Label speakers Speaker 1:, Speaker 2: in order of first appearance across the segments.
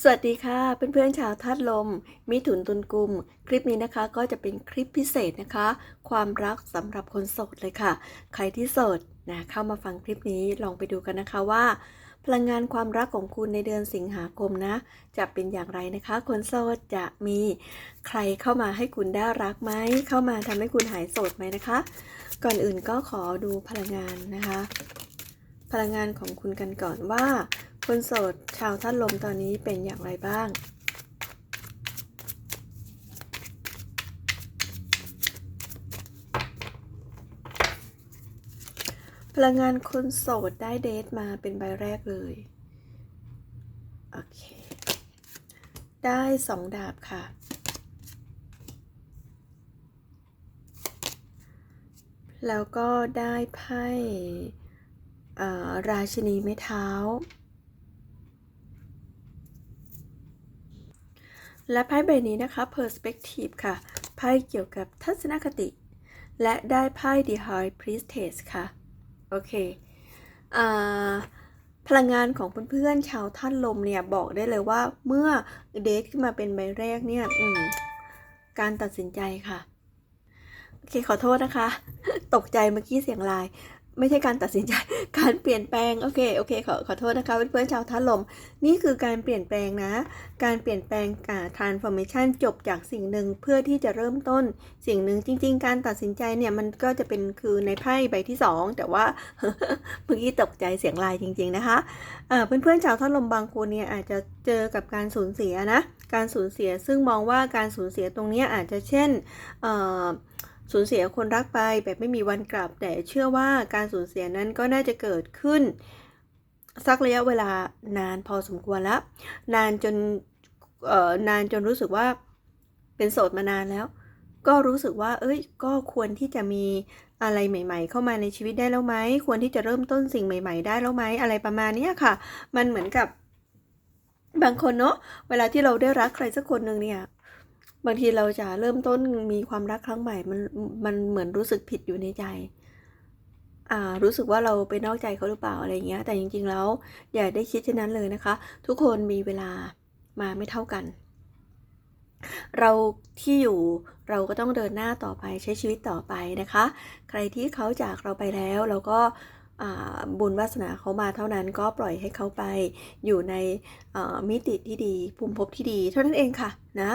Speaker 1: สวัสดีค่ะเพื่อนๆชาวธาตุลม มิถุนตุลกุม คลิปนี้นะคะก็จะเป็นคลิปพิเศษนะคะ ความรักสำหรับคนโสดเลยค่ะ ใครที่โสดนะเข้ามาฟังคลิปนี้ลองไปดูกันนะคะว่า พลังงานความรักของคุณในเดือนสิงหาคมนะ จะเป็นอย่างไรนะคะ คนโสดจะมีใครเข้ามาให้คุณได้รักไหมเข้ามาทำให้คุณหายโสดไหมนะคะ ก่อนอื่นก็ขอดูพลังงานนะคะ พลังงานของคุณกันก่อนว่า คนโสดชาวท่านลมตอนนี้เป็นอย่างไรบ้าง พลังงานคนโสดได้เดทมาเป็นใบแรกเลย โอเค ได้สองดาบค่ะ แล้วก็ได้ไพ่ราชินีไม้เท้า และไพ่ใบนี้นะคะ Perspective ค่ะ ไพ่เกี่ยวกับทัศนคติ และได้ไพ่ The High Priestess ค่ะ โอเคอพลังงานของเพื่อนๆชาวท่านลมเนี่ย บอกได้เลยว่าเมื่อเดทขึ้นมาเป็นใบแรกเนี่ยอืการตัดสินใจค่ะ โอเคขอโทษนะคะ ตกใจเมื่อกี้เสียงลาย ไม่ใช่การตัดสินใจ การเปลี่ยนแปลง โอเค โอเค ขอ ขอโทษนะคะ เพื่อนๆชาวท่าลม นี่คือการเปลี่ยนแปลงนะ การเปลี่ยนแปลงการ transformation จบจากสิ่งหนึ่งเพื่อที่จะเริ่มต้น สิ่งหนึ่งจริง ๆ การตัดสินใจเนี่ย มันก็จะเป็นคือในไพ่ใบที่สองแต่ว่าเมื่อกี้ตกใจเสียงลายจริง ๆ นะคะเอ่อเพื่อนๆชาวท่าลมบางคนเนี่ยอาจจะเจอกับการสูญเสียนะ การสูญเสีย ซึ่งมองว่าการสูญเสียตรงนี้อาจจะเช่น เอ่อ สูญเสียคนรักไปแบบไม่มีวันกลับ แต่เชื่อว่าการสูญเสียนั้นก็น่าจะเกิดขึ้น สักระยะเวลานานพอสมควรล้วนานจนนานจนรู้สึกว่าเป็นโสดมานานแล้ว ก็รู้สึกว่า เอ้ย ก็ควรที่จะมีอะไรใหม่ ๆ เข้ามาในชีวิตได้แล้วไหมควรที่จะเริ่มต้นสิ่งใหม่ ๆ ได้แล้วไหมอะไรประมาณนี้ค่ะ มันเหมือนกับบางคนเนาะเวลาที่เราได้รักใครสักคนหนึ่งเนี่ย บางทีเราจะเริ่มต้นมีความรักครั้งใหม่มันมันเหมือนรู้สึกผิดอยู่ในใจอ่ารู้สึกว่าเราไปนอกใจเขาหรือเปล่าอะไรเงี้ย แต่จริงๆแล้วอย่าได้คิดเช่นนั้นเลยนะคะ ทุกคนมีเวลามาไม่เท่ากัน เราที่อยู่เราก็ต้องเดินหน้าต่อไปใช้ชีวิตต่อไปนะคะ ใครที่เขาจากเราไปแล้วเราก็ บุญวาสนาเขามาเท่านั้นก็ปล่อยให้เขาไปอยู่ในมิติที่ดีภูมิภพที่ดี เท่านั้นเองค่ะนะ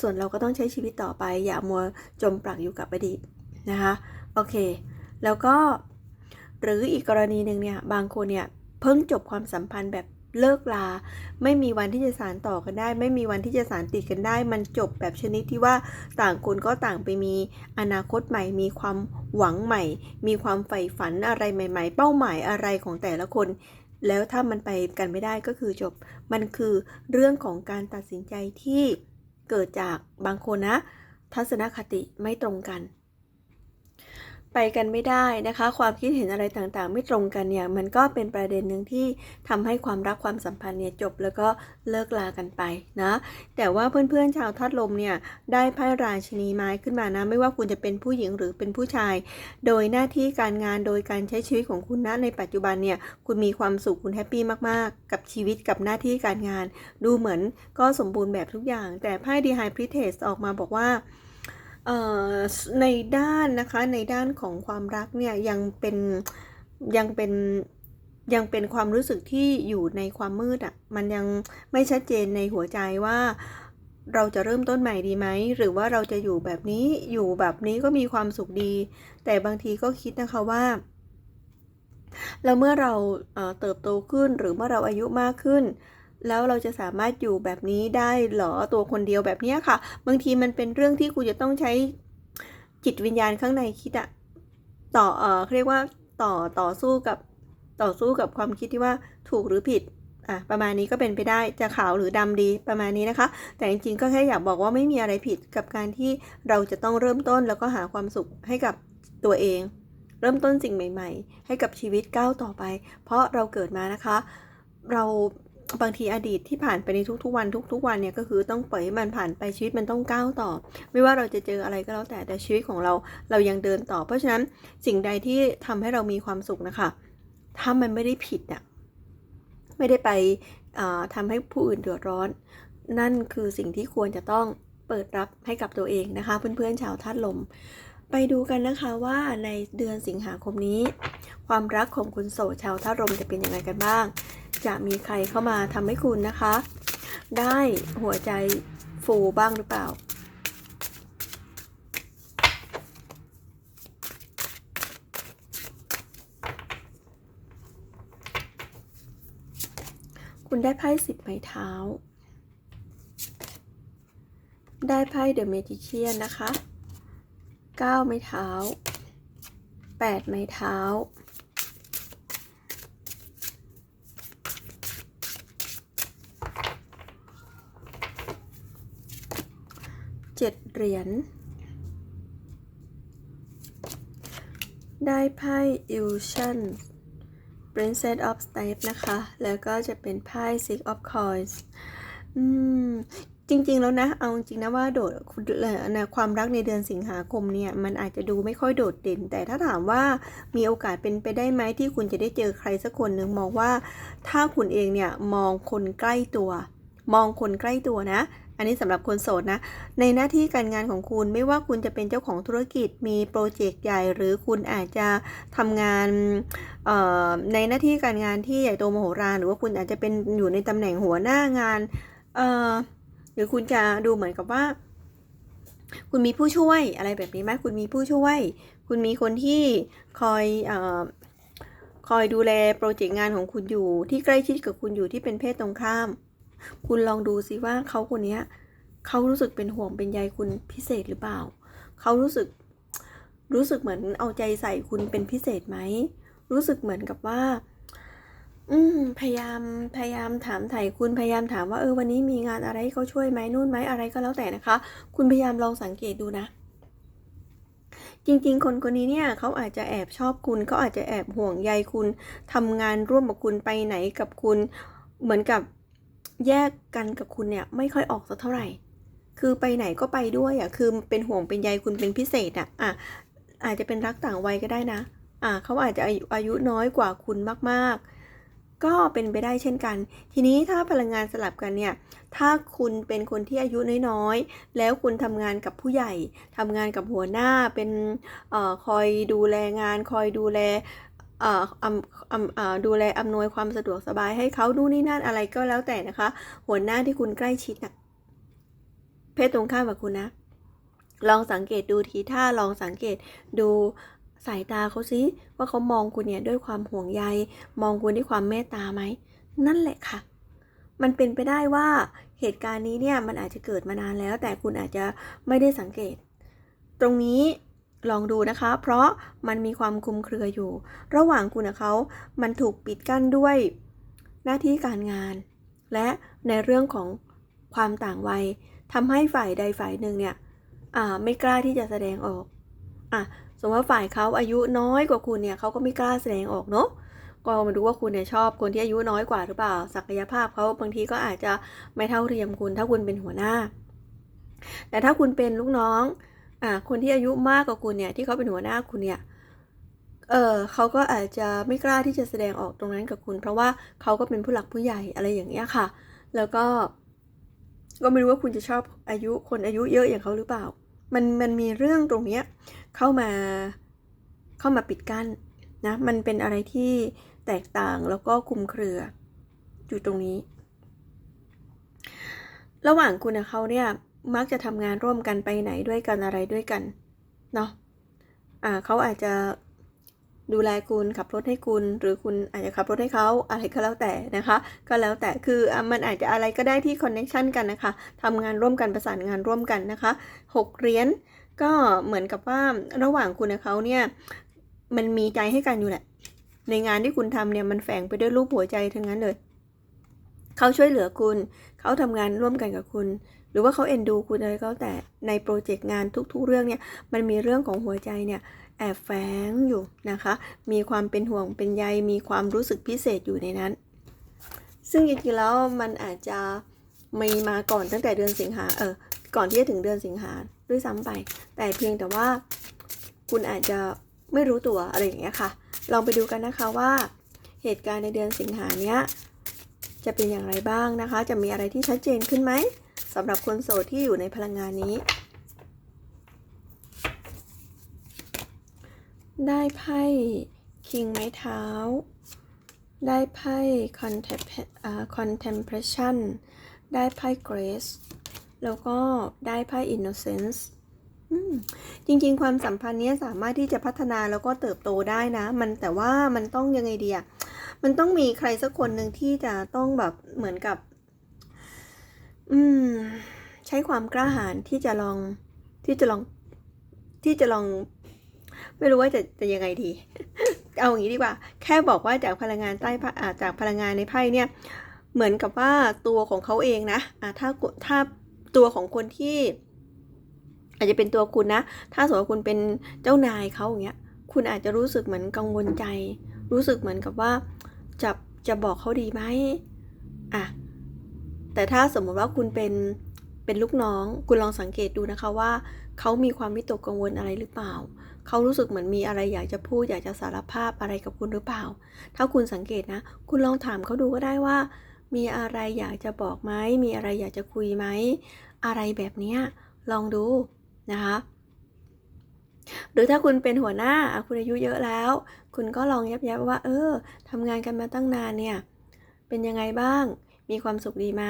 Speaker 1: ส่วนเราก็ต้องใช้ชีวิตต่อไป อย่ามัวจมปลักอยู่กับอดีตนะคะโอเค แล้วก็หรืออีกกรณีหนึ่งเนี่ยบางคนเนี่ยเพิ่งจบความสัมพันธ์แบบ เลิกลา ไม่มีวันที่จะสานต่อกันได้ ไม่มีวันที่จะสานติดกันได้ มันจบแบบชนิดที่ว่าต่างคนก็ต่างไปมีอนาคตใหม่ มีความหวังใหม่ มีความใฝ่ฝันอะไรใหม่ ๆ เป้าหมายอะไรของแต่ละคน แล้วถ้ามันไปกันไม่ได้ก็คือจบ มันคือเรื่องของการตัดสินใจที่เกิดจากบางคนนะ ทัศนคติไม่ตรงกัน ไปกันไม่ได้นะคะ ความคิดเห็นอะไรต่างๆ ไม่ตรงกันเนี่ยมันก็เป็นประเด็นหนึ่งที่ทำให้ความรักความสัมพันธ์เนี่ยจบแล้วก็เลิกลากันไปนะแต่ว่าเพื่อนๆชาวทัดลมเนี่ยได้ไพ่ราชินีไม้ขึ้นมานะไม่ว่าคุณจะเป็นผู้หญิงหรือเป็นผู้ชาย โดยหน้าที่การงานโดยการใช้ชีวิตของคุณนะในปัจจุบันเนี่ยคุณมีความสุขคุณแฮปปี้มากๆ กับชีวิตกับหน้าที่การงาน ดูเหมือนก็สมบูรณ์แบบทุกอย่าง แต่ไพ่ดีไฮพริเทสออกมาบอกว่า ในด้านนะคะในด้านของความรักเนี่ยยังเป็นยังเป็นยังเป็นความรู้สึกที่อยู่ในความมืดอะ่ะมันยังไม่ชัดเจนในหัวใจว่าเราจะเริ่มต้นใหม่ดีไหม หรือว่าเราจะอยู่แบบนี้อยู่แบบนี้ก็มีความสุขดี แต่บางทีก็คิดนะคะว่าแล้วเมื่อเราเเติบโตขึ้นหรือเมื่อเราอายุมากขึ้น แล้วเราจะสามารถอยู่แบบนี้ได้หรอตัวคนเดียวแบบนี้ค่ะ บางทีมันเป็นเรื่องที่คุณจะต้องใช้จิตวิญญาณข้างในคิดอะต่อเออเรียกว่าต่อต่อสู้กับต่อสู้กับความคิดที่ว่าถูกหรือผิดอะประมาณนี้ก็เป็นไปได้จะขาวหรือดำดีประมาณนี้นะคะ แต่จริงๆก็แค่อยากบอกว่าไม่มีอะไรผิดกับการที่เราจะต้องเริ่มต้นแล้วก็หาความสุขให้กับตัวเอง เริ่มต้นสิ่งใหม่ ๆ ให้กับชีวิตก้าวต่อไป เพราะเราเกิดมานะคะ เรา บางทีอดีตที่ผ่านไปในทุกๆวันทุกๆวันเนี่ยก็คือต้องปล่อยให้มันผ่านไปชีวิตมันต้องก้าวต่อ ไม่ว่าเราจะเจออะไรก็แล้วแต่แต่ชีวิตของเราเรายังเดินต่อ เพราะฉะนั้นสิ่งใดที่ทำให้เรามีความสุขนะคะถ้ามันไม่ได้ผิดอะไม่ได้ไปอ่าทำให้ผู้อื่นเดือดร้อน นั่นคือสิ่งที่ควรจะต้องเปิดรับให้กับตัวเองนะคะ เพื่อนๆชาวธาตุลม ไปดูกันนะคะว่าในเดือนสิงหาคมนี้ ความรักของคุณโสดชาวธาตุลมจะเป็นยังไงกันบ้าง จะมีใครเข้ามาทำให้คุณนะคะ ได้หัวใจฟูบ้างหรือเปล่า คุณได้ไพ่สิบไม้เท้า ได้ไพ่เดอะเมจิเชียนนะคะเก้าไม้เท้าแปดไม้เท้า เจ็ดเหรียญ ได้ไพ่ Illusion Princess of Staves นะคะ แล้วก็จะเป็นไพ่ Six of Coins อืมจริง ๆ แล้วนะ เอาจริงนะว่าโดดนะความรักในเดือนสิงหาคมเนี่ย มันอาจจะดูไม่ค่อยโดดเด่น แต่ถ้าถามว่ามีโอกาสเป็นไปได้ไหมที่คุณจะได้เจอใครสักคนหนึ่งมองว่า ถ้าคุณเองเนี่ยมองคนใกล้ตัว มองคนใกล้ตัวนะ อันนี้สำหรับคนโสดนะ ในหน้าที่การงานของคุณไม่ว่าคุณจะเป็นเจ้าของธุรกิจมีโปรเจกต์ใหญ่ หรือคุณอาจจะทำงานในหน้าที่การงานที่ใหญ่โตมโหฬารหรือว่าคุณอาจจะเป็นอยู่ในตำแหน่งหัวหน้างานหรือคุณจะดูเหมือนกับว่า คุณมีผู้ช่วยอะไรแบบนี้ไหมคุณมีผู้ช่วย คุณมีคนที่คอยอคอยดูแลโปรเจกต์งานของคุณอยู่ที่ใกล้ชิดกับคุณอยู่ที่เป็นเพศตรงข้าม คุณลองดูซิว่าเขาคนนี้เขารู้สึกเป็นห่วงเป็นใยคุณพิเศษหรือเปล่า เขารู้สึกรู้สึกเหมือนเอาใจใส่คุณเป็นพิเศษไหม รู้สึกเหมือนกับว่า อืม พยายามพยายามถามไถ่คุณพยายามถามว่าเออวันนี้มีงานอะไรเขาช่วยไหมนู่นไหมอะไรก็แล้วแต่นะคะ คุณพยายามลองสังเกตดูนะ จริง ๆ คนคนนี้เนี่ยเขาอาจจะแอบชอบคุณเขาอาจจะแอบห่วงใยคุณทำงานร่วมกับคุณไปไหนกับคุณ เหมือนกับ แยกกันกับคุณเนี่ยไม่ค่อยออกสักเท่าไหร่ คือไปไหนก็ไปด้วยอะคือเป็นห่วงเป็นใยคุณเป็นพิเศษอะอะอาจจะเป็นรักต่างวัยก็ได้นะ อะเขาอาจจะอายุอายุน้อยกว่าคุณมากๆ ก็เป็นไปได้เช่นกัน ทีนี้ถ้าพลังงานสลับกันเนี่ย ถ้าคุณเป็นคนที่อายุน้อยๆ แล้วคุณทำงานกับผู้ใหญ่ทำงานกับหัวหน้าเป็นเอ่อคอยดูแลงาน คอยดูแล เอ่ออออดูแลอำนวยความสะดวกสบายให้เขาดูนนี่นั่นอะไรก็แล้วแต่นะคะ หัวหน้าที่คุณใกล้ชิดนะเพศตรงข้ามกับคุณนะ ลองสังเกตดูทีท่าลองสังเกตดูสายตาเขาซิว่าเขามองคุณเนี่ยด้วยความห่วงใย มองคุณด้วยความเมตตาไหม นั่นแหละค่ะ มันเป็นไปได้ว่าเหตุการณ์นี้เนี่ยมันอาจจะเกิดมานานแล้ว แต่คุณอาจจะไม่ได้สังเกต ตรงนี้ ลองดูนะคะ เพราะมันมีความคุมเครืออยู่ ระหว่างคุณกับเขา มันถูกปิดกั้นด้วยหน้าที่การงาน และในเรื่องของความต่างวัยทำให้ฝ่ายใดฝ่ายหนึ่งเนี่ยไม่กล้าที่จะแสดงออกอะสมมติว่าฝ่ายเขาอายุน้อยกว่าคุณเนี่ยเขาก็ไม่กล้าแสดงออกเนาะก็มาดูว่าคุณเนี่ยชอบคนที่อายุน้อยกว่าหรือเปล่า ศักยภาพเขาบางทีก็อาจจะไม่เท่าเทียมคุณ ถ้าคุณเป็นหัวหน้า แต่ถ้าคุณเป็นลูกน้อง อ่าคนที่อายุมากกว่าคุณเนี่ยที่เขาเป็นหัวหน้าคุณเนี่ยเออเขาก็อาจจะไม่กล้าที่จะแสดงออกตรงนั้นกับคุณ เพราะว่าเขาก็เป็นผู้หลักผู้ใหญ่อะไรอย่างเงี้ยค่ะ แล้วก็ ก็ไม่รู้ว่าคุณจะชอบอายุคนอายุเยอะอย่างเขาหรือเปล่า มันมันมีเรื่องตรงเนี้ยเข้ามาเข้ามาปิดกั้นนะมันเป็นอะไรที่แตกต่างแล้วก็คุมเครือ อยู่ตรงนี้ ระหว่างคุณกับเขาเนี่ย มักจะทำงานร่วมกันไปไหนด้วยกันอะไรด้วยกันเนาะอ่าเขาอาจจะดูแลคุณขับรถให้คุณ หรือคุณอาจจะขับรถให้เขาอะไรก็แล้วแต่นะคะ ก็แล้วแต่คือมันอาจจะอะไรก็ได้ที่คอนเน c ชันกันนะคะทำงานร่วมกันประสานงานร่วมกันนะคะหกเหรียญก็เหมือนกับว่าระหว่างคุณกับเขาเนี่ยมันมีใจให้กันอยู่แหละ ในงานที่คุณทำเนี่ยมันแฝงไปด้วยรูปหัวใจทั้งนั้นเลยเขาช่วยเหลือคุณ เขาทำงานร่วมกันกับคุณ หรือว่าเขาเอ็นดูคุณอะไรก็แต่ในโปรเจกต์งานทุกๆ เรื่องเนี่ยมันมีเรื่องของหัวใจเนี่ยแอบแฝงอยู่นะคะ มีความเป็นห่วงเป็นใยมีความรู้สึกพิเศษอยู่ในนั้น ซึ่งจริงๆแล้วมันอาจจะมีมาก่อนตั้งแต่เดือนสิงหาเออก่อนที่จะถึงเดือนสิงหาด้วยซ้ำไป แต่เพียงแต่ว่าคุณอาจจะไม่รู้ตัวอะไรอย่างเงี้ยค่ะ ลองไปดูกันนะคะว่าเหตุการณ์ในเดือนสิงหาเนี้ยจะเป็นอย่างไรบ้างนะคะ จะมีอะไรที่ชัดเจนขึ้นไหม สำหรับคนโสดที่อยู่ในพลังงานนี้ ได้ไพ่คิงไม้เท้า ได้ไพ่ Contem- อ่า contemplation ได้ไพ่ grace แล้วก็ได้ไพ่ innocence อืมจริง ๆ ความสัมพันธ์เนี้ยสามารถที่จะพัฒนาแล้วก็เติบโตได้นะ มันแต่ว่ามันต้องยังไงดีอะมันต้องมีใครสักคนหนึ่งที่จะต้องแบบเหมือนกับ อืม ใช้ความกล้าหาญที่จะลองที่จะลองที่จะลอง ไม่รู้ว่าจะจะยังไงดี เอาอย่างนี้ดีกว่า แค่บอกว่าจากพลังงานใต้จากพลังงานในไพ่เนี่ย เหมือนกับว่าตัวของเขาเองนะอ่าถ้าถ้าตัวของคนที่ อาจจะเป็นตัวคุณนะ ถ้าสมมติว่าคุณเป็นเจ้านายเขาอย่างเงี้ย คุณอาจจะรู้สึกเหมือนกังวลใจ รู้สึกเหมือนกับว่าจะจะบอกเขาดีไหมอะ แต่ถ้าสมมติว่าคุณเป็นเป็นลูกน้อง คุณลองสังเกตดูนะคะว่า เขามีความวิตกกังวลอะไรหรือเปล่า เขารู้สึกเหมือนมีอะไรอยากจะพูดอยากจะสารภาพอะไรกับคุณหรือเปล่า ถ้าคุณสังเกตนะ คุณลองถามเขาดูก็ได้ว่า มีอะไรอยากจะบอกไหมมีอะไรอยากจะคุยไหมอะไรแบบนี้ลองดูนะคะหรือถ้าคุณเป็นหัวหน้าคุณอายุเยอะแล้ว คุณก็ลองยับยับว่า เออทำงานกันมาตั้งนานเนี่ย เป็นยังไงบ้าง มีความสุขดีไหม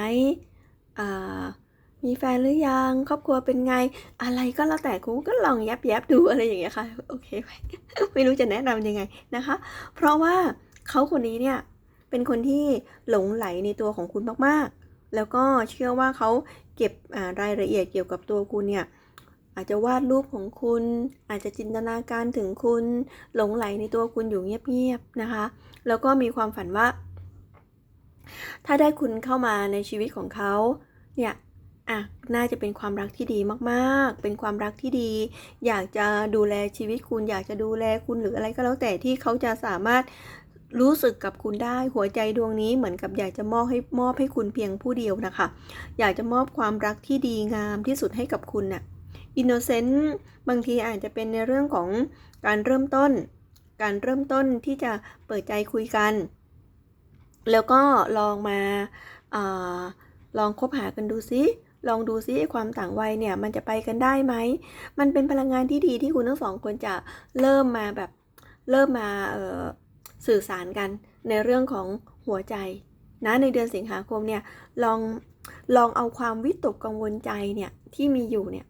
Speaker 1: มีแฟนหรือยัง ครอบครัวเป็นไง อะไรก็แล้วแต่คุณก็ลองแยับยับดูอะไรอย่างเงี้ยค่ะ โอเคไหมไม่รู้จะแนะนำยังไงนะคะ เพราะว่าเขาคนนี้เนี่ย เป็นคนที่หลงไหลในตัวของคุณมากๆ แล้วก็เชื่อว่าเขาเก็บรายละเอียดเกี่ยวกับตัวคุณเนี่ยอาจจะวาดรูปของคุณ อาจจะจินตนาการถึงคุณ หลงไหลในตัวคุณอยู่เงียบๆนะคะ แล้วก็มีความฝันว่า ถ้าได้คุณเข้ามาในชีวิตของเขาเนี่ยอะน่าจะเป็นความรักที่ดีมากๆ เป็นความรักที่ดี อยากจะดูแลชีวิตคุณ อยากจะดูแลคุณหรืออะไรก็แล้วแต่ที่เขาจะสามารถรู้สึกกับคุณได้หัวใจดวงนี้เหมือนกับอยากจะมอบให้มอบให้คุณเพียงผู้เดียวนะคะ อยากจะมอบความรักที่ดีงามที่สุดให้กับคุณน่ะอินโนเซนต์บางทีอาจจะเป็นในเรื่องของการเริ่มต้น การเริ่มต้นที่จะเปิดใจคุยกัน แล้วก็ลองมาอาลองคบหากันดูซิลองดูซิความต่างวัยเนี่ยมันจะไปกันได้ไหม มันเป็นพลังงานที่ดีที่คุณทั้งสองคนจะเริ่มมาแบบเริ่มมาสื่อสารกันในเรื่องของหัวใจนะในเดือนสิงหาคมเนี่ยลองลองเอาความวิตกกังวลใจเนี่ยที่มีอยู่เนี่ย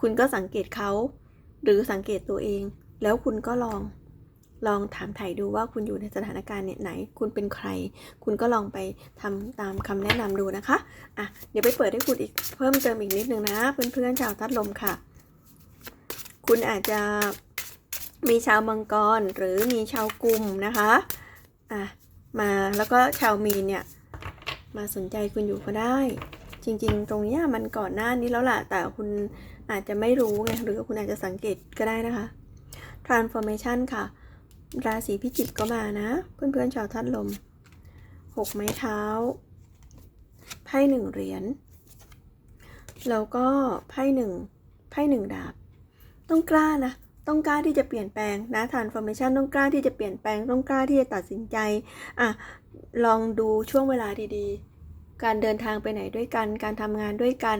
Speaker 1: คุณก็สังเกตเขาหรือสังเกตตัวเอง แล้วคุณก็ลอง ลองถามไถ่ดูว่าคุณอยู่ในสถานการณ์เนี่ยไหน คุณเป็นใคร คุณก็ลองไปทำตามคำแนะนำดูนะคะอะเดี๋ยวไปเปิดให้คุณอีกเพิ่มเติมอีกนิดนึงนะ เพื่อนๆชาวทัดลมค่ะ คุณอาจจะมีชาวมังกรหรือมีชาวกลุ่มนะคะอะมาแล้วก็ชาวมีนเนี่ยมาสนใจคุณอยู่ก็ได้ จริง ๆ ตรงนี้มันก่อนหน้านี้แล้วล่ะ แต่คุณอาจจะไม่รู้ไงหรือคุณอาจจะสังเกตก็ได้นะคะ transformation ค่ะ ราศีพิจิกก็มานะ เพื่อนๆชาวทัดลมหกไม้เท้า ไพ่หนึ่งเหรียญแล้วก็ไพ่หนึ่งไพ่หนึ่งดาบ ต้องกล้านะ ต้องกล้าที่จะเปลี่ยนแปลงนะ transformation ต้องกล้าที่จะเปลี่ยนแปลง ต้องกล้าที่จะตัดสินใจ อะ ลองดูช่วงเวลาดีๆ การเดินทางไปไหนด้วยกัน การทำงานด้วยกัน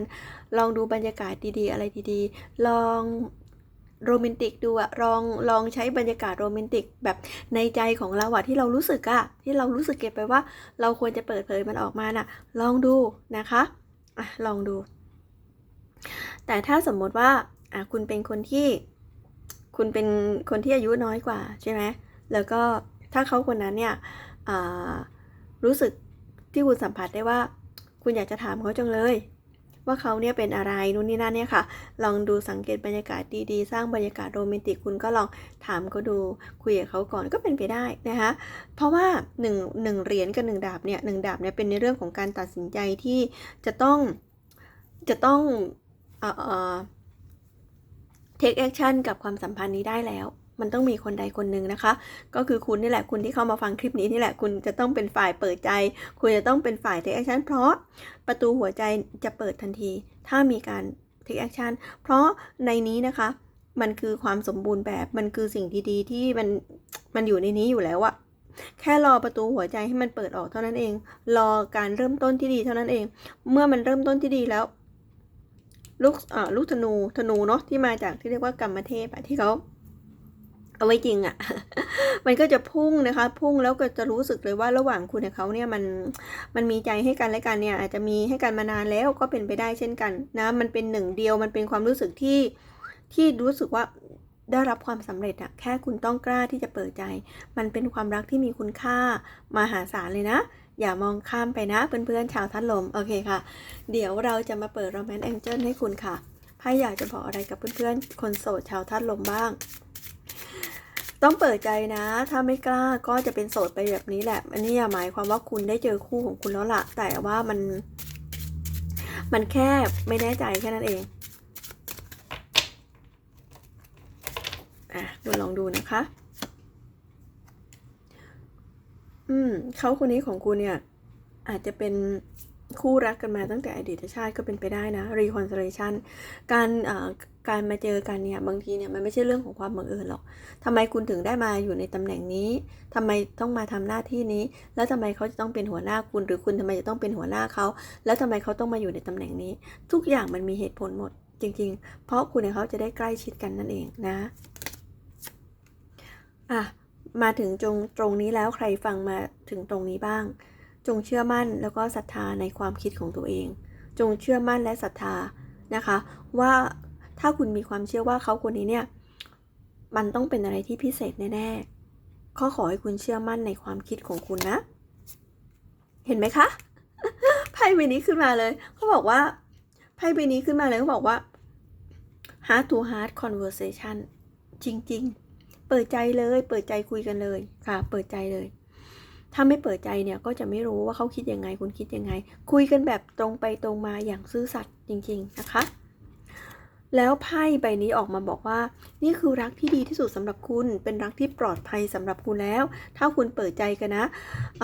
Speaker 1: ลองดูบรรยากาศดีๆ อะไรดีๆ ลอง โรแมนติกดูอะลองลองใช้บรรยากาศโรแมนติกแบบในใจของเราอะที่เรารู้สึกอะที่เรารู้สึกเก็บไปว่า เราควรจะเปิดเผยมันออกมาน่ะ ลองดูนะคะอะลองดู แต่ถ้าสมมติว่าอะคุณเป็นคนที่ คุณเป็นคนที่อายุน้อยกว่าใช่ไหมแล้วก็ถ้าเขาคนนั้นเนี่ยอ่ารู้สึกที่คุณสัมผัสได้ว่า คุณอยากจะถามเขาจังเลย ว่าเขาเนี่ยเป็นอะไรนู่นนี่นั่นเนี่ยค่ะ ลองดูสังเกตบรรยากาศดีๆ สร้างบรรยากาศโรแมนติกคุณก็ลองถามเขาดูคุยกับเขาก่อนก็เป็นไปได้นะคะเพราะว่าหนึ่งหนึ่งเหรียญกับหนึ่งดาบเนี่ยหนึ่งดาบเนี่ยเป็นในเรื่องของการตัดสินใจที่จะต้องจะต้องเอ่อเอ่อ take action กับความสัมพันธ์นี้ได้แล้ว มันต้องมีคนใดคนหนึ่งนะคะ ก็คือคุณนี่แหละคุณที่เข้ามาฟังคลิปนี้นี่แหละคุณจะต้องเป็นฝ่ายเปิดใจ คุณจะต้องเป็นฝ่าย take action เพราะประตูหัวใจจะเปิดทันที ถ้ามีการ take action เพราะในนี้นะคะมันคือความสมบูรณ์แบบมันคือสิ่งดีๆที่มันมันอยู่ในนี้อยู่แล้วอะแค่รอประตูหัวใจให้มันเปิดออกเท่านั้นเอง รอการเริ่มต้นที่ดีเท่านั้นเอง เมื่อมันเริ่มต้นที่ดีแล้วลูกอ่าลูกธนูธนูเนาะที่มาจากที่เรียกว่ากรรมเทพอะที่เขา เอาไว้จริงอะมันก็จะพุ่งนะคะ พุ่งแล้วก็จะรู้สึกเลยว่าระหว่างคุณกับเขาเนี่ยมันมันมีใจให้กันและกันเนี่ย อาจจะมีให้กันมานานแล้วก็เป็นไปได้เช่นกันนะ มันเป็นหนึ่งเดียวมันเป็นความรู้สึกที่ที่รู้สึกว่าได้รับความสำเร็จอะแค่คุณต้องกล้าที่จะเปิดใจ มันเป็นความรักที่มีคุณค่ามหาศาลเลยนะ อย่ามองข้ามไปนะ เพื่อนๆชาวทัดลม โอเคค่ะ เดี๋ยวเราจะมาเปิด Romance Angel ให้คุณค่ะไพ่อยากจะบอกอะไรกับเพื่อนๆ คนโสดชาวทัดลมบ้าง ต้องเปิดใจนะ ถ้าไม่กล้าก็จะเป็นโสดไปแบบนี้แหละ อันนี้หมายความว่าคุณได้เจอคู่ของคุณแล้วล่ะ แต่ว่ามัน มันแค่ไม่แน่ใจแค่นั้นเอง อะดูลองดูนะคะ อืมเขาคนนี้ของคุณเนี่ย อาจจะเป็นคู่รักกันมาตั้งแต่อดีตชาติก็เป็นไปได้นะ reconciliation การอ่า การมาเจอกันเนี่ยบางทีเนี่ยมันไม่ใช่เรื่องของความบังเอิญหรอกทำไมคุณถึงได้มาอยู่ในตำแหน่งนี้ทำไมต้องมาทำหน้าที่นี้ แล้วทำไมเขาจะต้องเป็นหัวหน้าคุณ หรือคุณทำไมจะต้องเป็นหัวหน้าเขา แล้วทำไมเขาต้องมาอยู่ในตำแหน่งนี้ ทุกอย่างมันมีเหตุผลหมด จริง ๆ เพราะคุณกับเขาจะได้ใกล้ชิดกันนั่นเองนะอะมาถึงตรงตรงนี้แล้วใครฟังมาถึงตรงนี้บ้าง จงเชื่อมั่นแล้วก็ศรัทธาในความคิดของตัวเอง จงเชื่อมั่นและศรัทธานะคะ ว่า ถ้าคุณมีความเชื่อว่าเขาคนนี้เนี่ย มันต้องเป็นอะไรที่พิเศษแน่ๆข้อขอให้คุณเชื่อมั่นในความคิดของคุณนะ เห็นไหมคะ ไพ่ใบนี้ขึ้นมาเลย เขาบอกว่า ไพ่ใบนี้ขึ้นมาเลยเขาบอกว่า heart to heart conversation จริง ๆ เปิดใจเลย เปิดใจคุยกันเลยค่ะ เปิดใจเลยถ้าไม่เปิดใจเนี่ยก็จะไม่รู้ว่าเขาคิดยังไงคุณคิดยังไง คุยกันแบบตรงไปตรงมาอย่างซื่อสัตย์จริง ๆ นะคะ แล้วไพ่ใบนี้ออกมาบอกว่า นี่คือรักที่ดีที่สุดสำหรับคุณ เป็นรักที่ปลอดภัยสำหรับคุณแล้ว ถ้าคุณเปิดใจกันนะ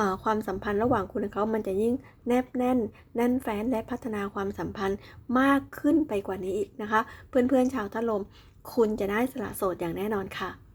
Speaker 1: ะความสัมพันธ์ระหว่างคุณกับเขามันจะยิ่งแนบแน่น แน่นแฟ้นและพัฒนาความสัมพันธ์มากขึ้นไปกว่านี้อีกนะคะ เพื่อนๆชาวทะลม คุณจะได้สละโสดอย่างแน่นอนค่ะ